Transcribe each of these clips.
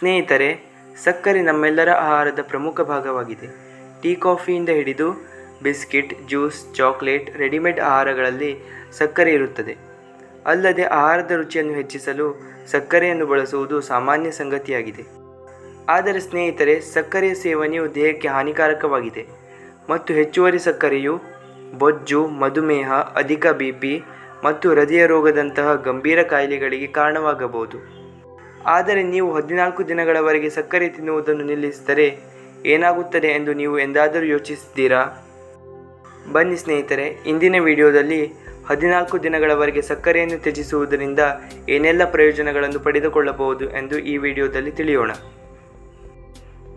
ಸ್ನೇಹಿತರೆ, ಸಕ್ಕರೆ ನಮ್ಮೆಲ್ಲರ ಆಹಾರದ ಪ್ರಮುಖ ಭಾಗವಾಗಿದೆ. ಟೀ ಕಾಫಿಯಿಂದ ಹಿಡಿದು ಬಿಸ್ಕಿಟ್, ಜ್ಯೂಸ್, ಚಾಕ್ಲೇಟ್, ರೆಡಿಮೇಡ್ ಆಹಾರಗಳಲ್ಲಿ ಸಕ್ಕರೆ ಇರುತ್ತದೆ. ಅಲ್ಲದೆ ಆಹಾರದ ರುಚಿಯನ್ನು ಹೆಚ್ಚಿಸಲು ಸಕ್ಕರೆಯನ್ನು ಬಳಸುವುದು ಸಾಮಾನ್ಯ ಸಂಗತಿಯಾಗಿದೆ. ಆದರೆ ಸ್ನೇಹಿತರೆ ಸಕ್ಕರೆಯ ಸೇವನೆಯು ದೇಹಕ್ಕೆ ಹಾನಿಕಾರಕವಾಗಿದೆ. ಮತ್ತು ಹೆಚ್ಚುವರಿ ಸಕ್ಕರೆಯು ಬೊಜ್ಜು, ಮಧುಮೇಹ, ಅಧಿಕ ಬಿ ಪಿ ಮತ್ತು ಹೃದಯ ರೋಗದಂತಹ ಗಂಭೀರ ಕಾಯಿಲೆಗಳಿಗೆ ಕಾರಣವಾಗಬಹುದು. ಆದರೆ ನೀವು ಹದಿನಾಲ್ಕು ದಿನಗಳವರೆಗೆ ಸಕ್ಕರೆ ತಿನ್ನುವುದನ್ನು ನಿಲ್ಲಿಸಿದರೆ ಏನಾಗುತ್ತದೆ ಎಂದು ನೀವು ಎಂದಾದರೂ ಯೋಚಿಸಿದ್ದೀರಾ? ಬನ್ನಿ ಸ್ನೇಹಿತರೆ, ಇಂದಿನ ವಿಡಿಯೋದಲ್ಲಿ ಹದಿನಾಲ್ಕು ದಿನಗಳವರೆಗೆ ಸಕ್ಕರೆಯನ್ನು ತ್ಯಜಿಸುವುದರಿಂದ ಏನೆಲ್ಲ ಪ್ರಯೋಜನಗಳನ್ನು ಪಡೆದುಕೊಳ್ಳಬಹುದು ಎಂದು ಈ ವಿಡಿಯೋದಲ್ಲಿ ತಿಳಿಯೋಣ.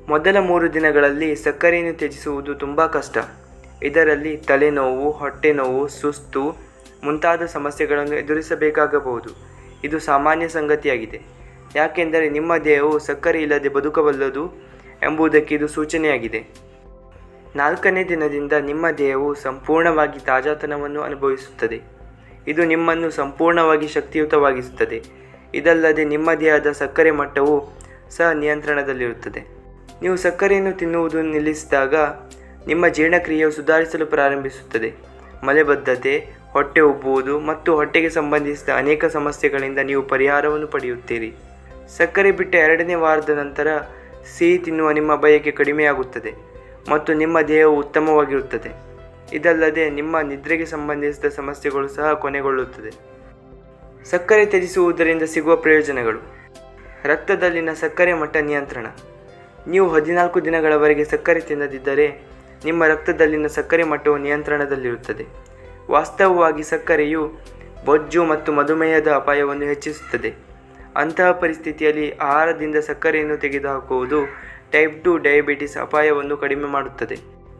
ಮೊದಲ ಮೂರು ದಿನಗಳಲ್ಲಿ ಸಕ್ಕರೆಯನ್ನು ತ್ಯಜಿಸುವುದು ತುಂಬ ಕಷ್ಟ. ಇದರಲ್ಲಿ ತಲೆನೋವು ಹೊಟ್ಟೆ ನೋವು ಸುಸ್ತು ಮುಂತಾದ ಸಮಸ್ಯೆಗಳನ್ನು ಎದುರಿಸಬೇಕಾಗಬಹುದು. ಇದು ಸಾಮಾನ್ಯ ಸಂಗತಿಯಾಗಿದೆ. ಯಾಕೆಂದರೆ ನಿಮ್ಮ ದೇಹವು ಸಕ್ಕರೆ ಇಲ್ಲದೆ ಬದುಕಬಲ್ಲದು ಎಂಬುದಕ್ಕೆ ಇದು ಸೂಚನೆಯಾಗಿದೆ. ನಾಲ್ಕನೇ ದಿನದಿಂದ ನಿಮ್ಮ ದೇಹವು ಸಂಪೂರ್ಣವಾಗಿ ತಾಜಾತನವನ್ನು ಅನುಭವಿಸುತ್ತದೆ. ಇದು ನಿಮ್ಮನ್ನು ಸಂಪೂರ್ಣವಾಗಿ ಶಕ್ತಿಯುತವಾಗಿಸುತ್ತದೆ. ಇದಲ್ಲದೆ ನಿಮ್ಮ ದೇಹದ ಸಕ್ಕರೆ ಮಟ್ಟವು ಸಹ ನಿಯಂತ್ರಣದಲ್ಲಿರುತ್ತದೆ. ನೀವು ಸಕ್ಕರೆಯನ್ನು ತಿನ್ನುವುದು ನಿಲ್ಲಿಸಿದಾಗ ನಿಮ್ಮ ಜೀರ್ಣಕ್ರಿಯೆಯು ಸುಧಾರಿಸಲು ಪ್ರಾರಂಭಿಸುತ್ತದೆ. ಮಲೆಬದ್ಧತೆ, ಹೊಟ್ಟೆ ಉಬ್ಬುವುದು ಮತ್ತು ಹೊಟ್ಟೆಗೆ ಸಂಬಂಧಿಸಿದ ಅನೇಕ ಸಮಸ್ಯೆಗಳಿಂದ ನೀವು ಪರಿಹಾರವನ್ನು ಪಡೆಯುತ್ತೀರಿ. ಸಕ್ಕರೆ ಬಿಟ್ಟ ಎರಡನೇ ವಾರದ ನಂತರ ಸಿಹಿ ತಿನ್ನುವ ನಿಮ್ಮ ಬಯಕೆ ಕಡಿಮೆಯಾಗುತ್ತದೆ ಮತ್ತು ನಿಮ್ಮ ದೇಹವು ಉತ್ತಮವಾಗಿರುತ್ತದೆ. ಇದಲ್ಲದೆ ನಿಮ್ಮ ನಿದ್ರೆಗೆ ಸಂಬಂಧಿಸಿದ ಸಮಸ್ಯೆಗಳು ಸಹ ಕೊನೆಗೊಳ್ಳುತ್ತದೆ. ಸಕ್ಕರೆ ತ್ಯಜಿಸುವುದರಿಂದ ಸಿಗುವ ಪ್ರಯೋಜನಗಳು. ರಕ್ತದಲ್ಲಿನ ಸಕ್ಕರೆ ಮಟ್ಟ ನಿಯಂತ್ರಣ. ನೀವು ಹದಿನಾಲ್ಕು ದಿನಗಳವರೆಗೆ ಸಕ್ಕರೆ ತಿನ್ನದಿದ್ದರೆ ನಿಮ್ಮ ರಕ್ತದಲ್ಲಿನ ಸಕ್ಕರೆ ಮಟ್ಟವು ನಿಯಂತ್ರಣದಲ್ಲಿರುತ್ತದೆ. ವಾಸ್ತವವಾಗಿ ಸಕ್ಕರೆಯು ಬೊಜ್ಜು ಮತ್ತು ಮಧುಮೇಹದ ಅಪಾಯವನ್ನು ಹೆಚ್ಚಿಸುತ್ತದೆ. ಅಂತಹ ಪರಿಸ್ಥಿತಿಯಲ್ಲಿ ಆಹಾರದಿಂದ ಸಕ್ಕರೆಯನ್ನು ತೆಗೆದುಹಾಕುವುದು ಟೈಪ್ ಟು ಡಯಾಬಿಟಿಸ್ ಅಪಾಯವನ್ನು ಕಡಿಮೆ ಮಾಡುತ್ತದೆ.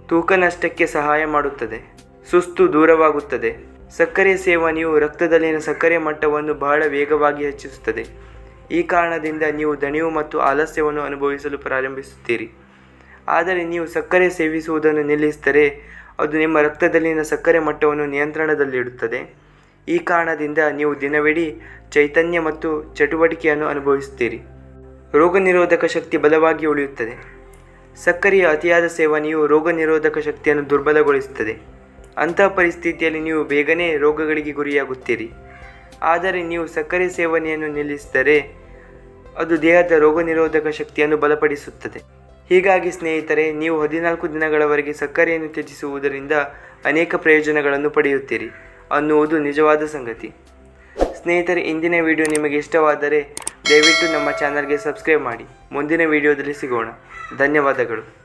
ತೂಕ ನಷ್ಟಕ್ಕೆ ಸಹಾಯ ಮಾಡುತ್ತದೆ. ಸುಸ್ತು ದೂರವಾಗುತ್ತದೆ. ಸಕ್ಕರೆ ಸೇವನೆಯು ರಕ್ತದಲ್ಲಿನ ಸಕ್ಕರೆ ಮಟ್ಟವನ್ನು ಬಹಳ ವೇಗವಾಗಿ ಹೆಚ್ಚಿಸುತ್ತದೆ. ಈ ಕಾರಣದಿಂದ ನೀವು ದಣಿವು ಮತ್ತು ಆಲಸ್ಯವನ್ನು ಅನುಭವಿಸಲು ಪ್ರಾರಂಭಿಸುತ್ತೀರಿ. ಆದರೆ ನೀವು ಸಕ್ಕರೆ ಸೇವಿಸುವುದನ್ನು ನಿಲ್ಲಿಸಿದರೆ ಅದು ನಿಮ್ಮ ರಕ್ತದಲ್ಲಿನ ಸಕ್ಕರೆ ಮಟ್ಟವನ್ನು ನಿಯಂತ್ರಣದಲ್ಲಿಡುತ್ತದೆ. ಈ ಕಾರಣದಿಂದ ನೀವು ದಿನವಿಡೀ ಚೈತನ್ಯ ಮತ್ತು ಚಟುವಟಿಕೆಯನ್ನು ಅನುಭವಿಸುತ್ತೀರಿ. ರೋಗ ನಿರೋಧಕ ಶಕ್ತಿ ಬಲವಾಗಿ ಉಳಿಯುತ್ತದೆ. ಸಕ್ಕರೆಯ ಅತಿಯಾದ ಸೇವನೆಯು ರೋಗ ನಿರೋಧಕ ಶಕ್ತಿಯನ್ನು ದುರ್ಬಲಗೊಳಿಸುತ್ತದೆ. ಅಂತಹ ಪರಿಸ್ಥಿತಿಯಲ್ಲಿ ನೀವು ಬೇಗನೆ ರೋಗಗಳಿಗೆ ಗುರಿಯಾಗುತ್ತೀರಿ. ಆದರೆ ನೀವು ಸಕ್ಕರೆ ಸೇವನೆಯನ್ನು ನಿಲ್ಲಿಸಿದರೆ ಅದು ದೇಹದ ರೋಗ ನಿರೋಧಕ ಶಕ್ತಿಯನ್ನು ಬಲಪಡಿಸುತ್ತದೆ. ಹೀಗಾಗಿ ಸ್ನೇಹಿತರೆ, ನೀವು ಹದಿನಾಲ್ಕು ದಿನಗಳವರೆಗೆ ಸಕ್ಕರೆಯನ್ನು ತ್ಯಜಿಸುವುದರಿಂದ ಅನೇಕ ಪ್ರಯೋಜನಗಳನ್ನು ಪಡೆಯುತ್ತೀರಿ. ಅನ್ನುವುದು ನಿಜವಾದ ಸಂಗತಿ. ಸ್ನೇಹಿತರೆ, ಇಂದಿನ ವಿಡಿಯೋ ನಿಮಗೆ ಇಷ್ಟವಾದರೆ ದಯವಿಟ್ಟು ನಮ್ಮ ಚಾನಲ್ಗೆ ಸಬ್ಸ್ಕ್ರೈಬ್ ಮಾಡಿ. ಮುಂದಿನ ವಿಡಿಯೋದಲ್ಲಿ ಸಿಗೋಣ. ಧನ್ಯವಾದಗಳು.